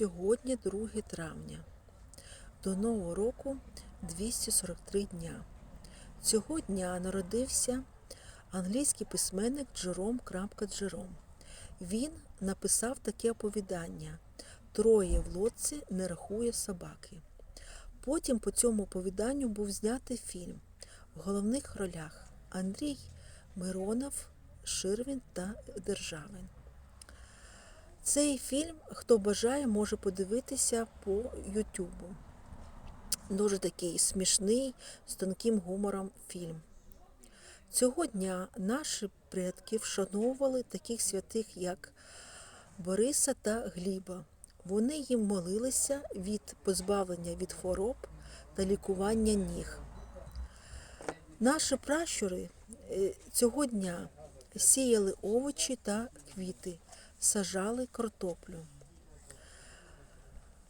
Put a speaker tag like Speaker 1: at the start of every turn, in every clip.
Speaker 1: Сьогодні 2 травня. До Нового року 243 дня. Цього дня народився англійський письменник Джером Крапка Джером. Він написав таке оповідання Троє в лодці не рахує собаки. Потім по цьому оповіданню був знятий фільм в головних ролях Андрій Миронов, Ширвін та Державин. Цей фільм, хто бажає, може подивитися по Ютубу. Дуже такий смішний, з тонким гумором фільм. Цього дня наші предки вшановували таких святих, як Бориса та Гліба. Вони їм молилися від позбавлення від хвороб та лікування ніг. Наші пращури е, цього дня сіяли овочі та квіти, сажали картоплю,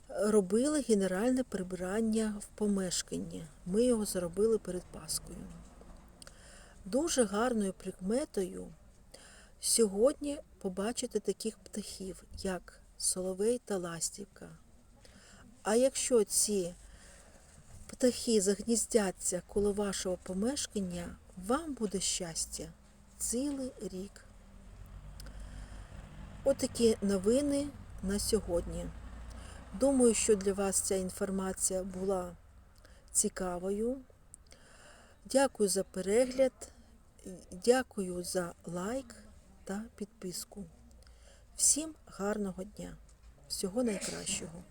Speaker 1: робили генеральне прибирання в помешканні. Ми його зробили перед Паскою. Дуже гарною прикметою сьогодні побачити таких птахів, як соловей та ластівка. А якщо ці птахи загніздяться коло вашого помешкання, вам буде щастя цілий рік. Отакі новини на сьогодні. Думаю, що для вас ця інформація була цікавою. Дякую за перегляд, дякую за лайк та підписку. Всім гарного дня, всього найкращого.